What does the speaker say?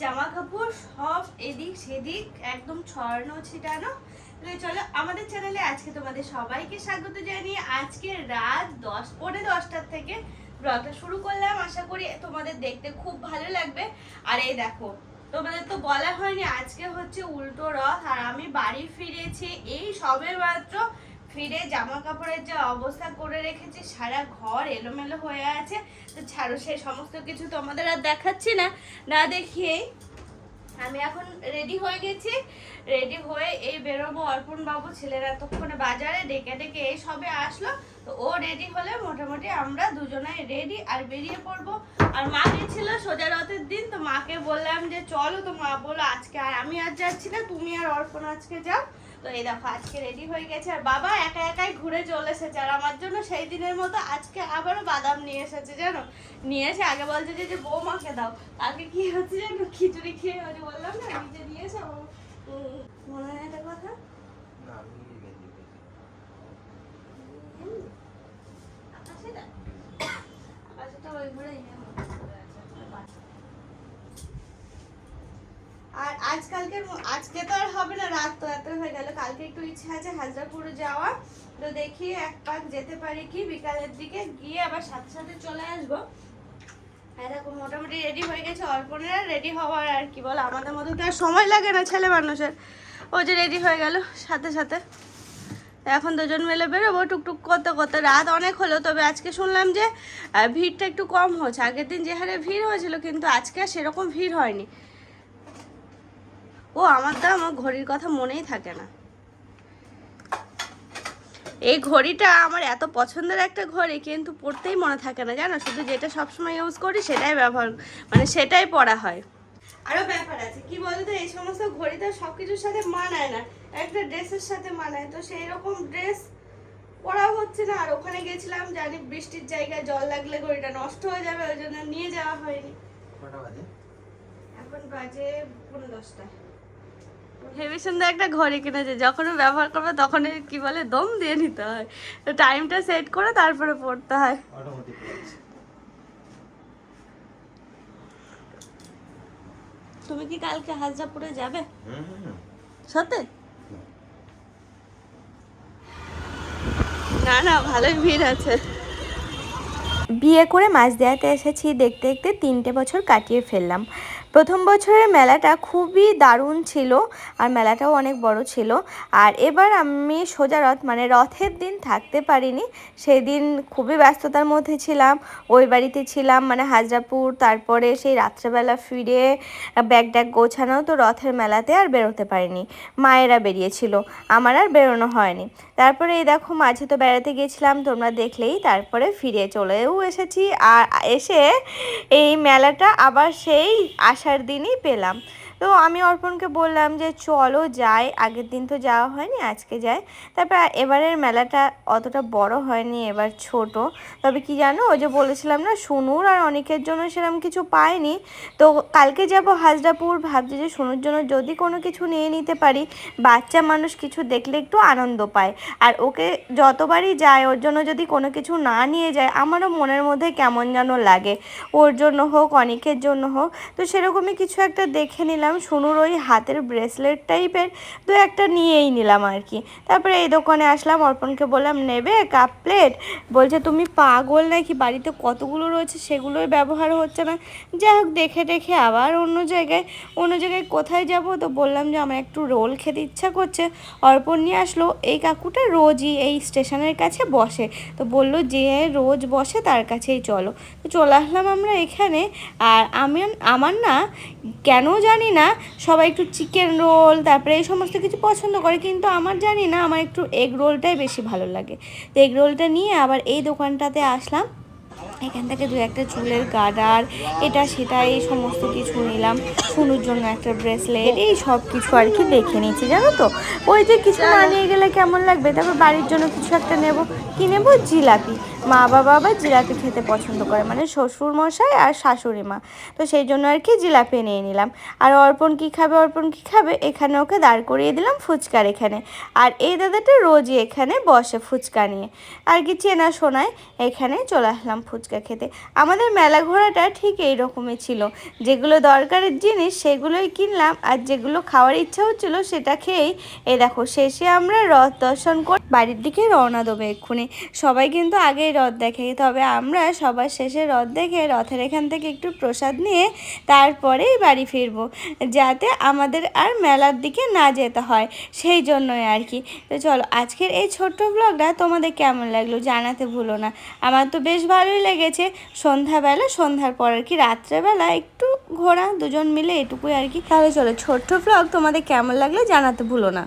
জামা কাপড় সব এদিক সেদিক একদম ছড়ানো ছিটানো। চলো, আমাদের চ্যানেলে আজকে তোমাদের সবাইকে স্বাগত জানিয়ে আজকে রাত দশ, পৌনে দশটার থেকে ব্লগটা শুরু করলাম। আশা করি তোমাদের দেখতে খুব ভালো লাগবে। আর এই দেখো, তোমাদের তো বলা হয়নি আজকে হচ্ছে উল্টো রথ। আর আমি বাড়ি ফিরেছি এই সবে মাত্র ফিরে জামা কাপড়ের যে অবস্থা করে রেখেছি, সারা ঘর এলোমেলো হয়ে আছে। তো ছাড়ো সেই সমস্ত কিছু তোমাদের আর দেখাচ্ছি না। না দেখিয়েই আমি এখন রেডি হয়ে গেছি। রেডি হয়ে এই বেরোবো অর্পণ বাবু ছেলেরা এতক্ষণে বাজারে, ডেকে ডেকে এই সবে আসলো। তো ও রেডি হলে মোটামুটি আমরা দুজনাই রেডি আর বেরিয়ে পড়ব। আর মা গেছিল সোজা রথের দিন, তো মাকে বললাম যে, চলো তো মা, বলো আজকে আর আমি আর যাচ্ছি না, তুমি আর অর্পণ আজকে যাও। তো এই দেখো আজকে রেডি হয়ে গেছে। আর বাবা একা একাই ঘুরে চলে এসেছে। আর আমার জন্য সেই দিনের মতো আজকে আবারও বাদাম নিয়ে এসেছে জানো? নিয়ে এসে আগে বলছে যে যে বৌমাকে দাও। আগে কি হচ্ছে জানো? খিচুড়ি খেয়ে ওই বললাম না নিজে নিয়ে এসে মনে হয় একটা কথা? না আমি গেঞ্জি পরেছি। হুম, আকাশেটা আকাশেটা ওই ঘরে ইয়ে হয়ে আছে, বাচ্চা। আর আজকালকে আজকে তো আর হবে না, রাত তো এত হয়ে গেল। কালকে একটু ইচ্ছা আছে হাজরাপুর যাওয়া তো দেখি এক পাক যেতে পারি কি, বিকালের দিকে গিয়ে আবার সাথে সাথে চলে আসব। এরকম মোটামুটি রেডি হয়ে গেছে। অর্পণেরা রেডি হওয়ার আর কি বল, আমাদের মতো তো আর সময় লাগে না ছেলে মানুষের। ও যে রেডি হয়ে গেল সাথে সাথে। এখন দুজন মিলে বেরোবো টুকটুক করতে করতে। রাত অনেক হলো, তবে আজকে শুনলাম যে ভিড়টা একটু কম হচ্ছে আগের দিন যে হারে ভিড় হয়েছিল, কিন্তু আজকে সেরকম ভিড় হয়নি। ও আমার দাম আমার ঘড়ির কথা মনেই থাকে না। এই ঘড়িটা আমার এত পছন্দের একটা ঘড়ি কিন্তু পড়তেই মনে থাকে না জানো? শুধু যেটা সবসময় ইউজ করি সেটাই ব্যবহার মানে সেটাই পড়া হয়। আরও ব্যাপার আছে কি বলতো? এই সমস্ত ঘড়িতে সব কিছুর সাথে মানায় না। একটা ড্রেসের সাথে মানায় তো সেই রকম ড্রেস পরা হচ্ছে না। আর ওখানে গেছিলাম জানি বৃষ্টির জায়গায় জল লাগলে ঘড়িটা নষ্ট হয়ে যাবে ওই জন্য নিয়ে যাওয়া হয়নি। কটা বাজে? এখন বাজে পনেরো দশটা হেভি সুন্দর একটা ঘড়ি কিনেছে। যখন ব্যবহার করবে তখন কি বলে, দম দিয়ে নিতে হয়। তো টাইমটা সেট করে তারপরে পড়তে হয়। তুমি কি কালকে হাজরাপুরে যাবে। সত্যি? না না, ভালোই ভিড় আছে। বিয়ে করে মাছ দেওয়াতে এসেছি দেখতে দেখতে তিনটে বছর কাটিয়ে ফেললাম। প্রথম বছরের মেলাটা খুবই দারুণ ছিল আর মেলাটাও অনেক বড় ছিল। আর এবার আমি সোজা রথ মানে রথের দিন থাকতে পারিনি। সেদিন খুবই ব্যস্ততার মধ্যে ছিলাম, ওই বাড়িতে ছিলাম মানে হাজরাপুর, তারপরে সেই রাত্রেবেলা ফিরে ব্যাগ ট্যাগ গোছানো, তো রথের মেলাতে আর বেরোতে পারিনি। মায়েরা বেরিয়েছিল, আমার আর বেরোনো হয়নি। তারপরে এই দেখো, মাঝে তো বেড়াতে গেছিলাম, তোমরা দেখলেই তারপরে ফিরে চলেও এসেছি। আর এসে এই মেলাটা আবার সেই আসার দিনই পেলাম। তো আমি অর্পণকে বললাম যে, চলো যাই, আগের দিন তো যাওয়া হয়নি, আজকে যাই। তারপর এবারের মেলাটা অতটা বড় হয়নি, এবার ছোট। তবে কি জানো, ওই যে বলেছিলাম না, সুনুর আর অনেকের জন্য সেরকম কিছু পাইনি। তো কালকে যাব হাজরাপুর, ভাবছি যে সুনুর জন্য যদি কোনো কিছু নিয়ে নিতে পারি, বাচ্চা মানুষ কিছু দেখলে একটু আনন্দ পায়। আর ওকে যতবারই যায় ওর জন্য যদি কোনো কিছু না নিয়ে যায় আমারও মনের মধ্যে কেমন যেন লাগে। ওর জন্য হোক, অনেকের জন্য হোক, তো সেরকমই কিছু একটা দেখে নিলাম। সুনুর ওই হাতের ব্রেসলেট টাইপের দু একটা নিয়েই নিলাম আর কি। তারপরে এই দোকানে আসলাম, অর্পণকে বললাম, নেবে কাপ প্লেট বলছে, তুমি পাগল নাকি? বাড়িতে কতগুলো রয়েছে সেগুলোই ব্যবহার হচ্ছে না। যাই হোক, দেখে দেখে আবার অন্য জায়গায় অন্য জায়গায় কোথায় যাব? তো বললাম যে, আমার একটু রোল খেতে ইচ্ছা করছে। অর্পণ নিয়ে আসলো, এই কাকুটা রোজই এই স্টেশনের কাছে বসে। তো বলল, যে রোজ বসে তার কাছেই চলো। তো চলে আসলাম আমরা এখানে। আর আমি, আমার না, কেন জানি না, সবাই একটু চিকেন রোল তারপরে এই সমস্ত কিছু পছন্দ করে, কিন্তু আমার জানি না, আমার একটু এগ রোলটাই বেশি ভালো লাগে। তো এগ রোলটা নিয়ে আবার এই দোকানটাতে আসলাম। এখান থেকে দু একটা চুলের গার্ডার এটা সেটা, এই সমস্ত কিছু নিলাম। শুনুর জন্য একটা ব্রেসলেট এই সব কিছু আর কি দেখে নিয়েছি, জানো তো? ওই যে কিছু না নিয়ে গেলে কেমন লাগবে? তারপর বাড়ির জন্য কিছু একটা নেব। কি নেব? জিলাপি। মা বাবা আবার জিলাপি খেতে পছন্দ করে মানে শ্বশুর মশাই আর শাশুড়ি মা। তো সেই জন্য আর কি জিলাপি নিয়ে নিলাম। আর অর্পণ কি খাবে? অর্পণ কি খাবে? এখানে ওকে দাঁড় করিয়ে দিলাম ফুচকার এখানে। আর এই দাদাটা রোজই এখানে বসে ফুচকা নিয়ে। আর কি চেনা শোনায়, এখানে চলে আসলাম ফুচকা ফুচকা খেতে। আমাদের মেলা ঘোরাটা ঠিক এই রকমই ছিল। যেগুলো দরকারের জিনিস সেগুলোই কিনলাম আর যেগুলো খাওয়ার ইচ্ছা হচ্ছিল সেটা খেয়েই এ দেখো, শেষে আমরা রথ দর্শন করে, বাড়ির দিকে রওনা দেবো এক্ষুনি। সবাই কিন্তু আগেই রথ দেখে তবে আমরা সবার শেষে রথ দেখে রথের এখান থেকে একটু প্রসাদ নিয়ে তারপরেই বাড়ি ফিরবো, যাতে আমাদের আর মেলার দিকে না যেতে হয়। সেই জন্যই আর কি। তো চলো, আজকের এই ছোট্ট ব্লগটা তোমাদের কেমন লাগল জানাতে ভুলো না। আমার তো বেশ ভালোই লেগেছে সন্ধ্যাবেলা, সন্ধ্যার পর আর কি রাত্রেবেলা একটু ঘোরা, দুজন মিলে এটুকুই আর কি। তাহলে চলো, ছোট্ট ব্লগ তোমাদের কেমন লাগল জানাতে ভুলো না।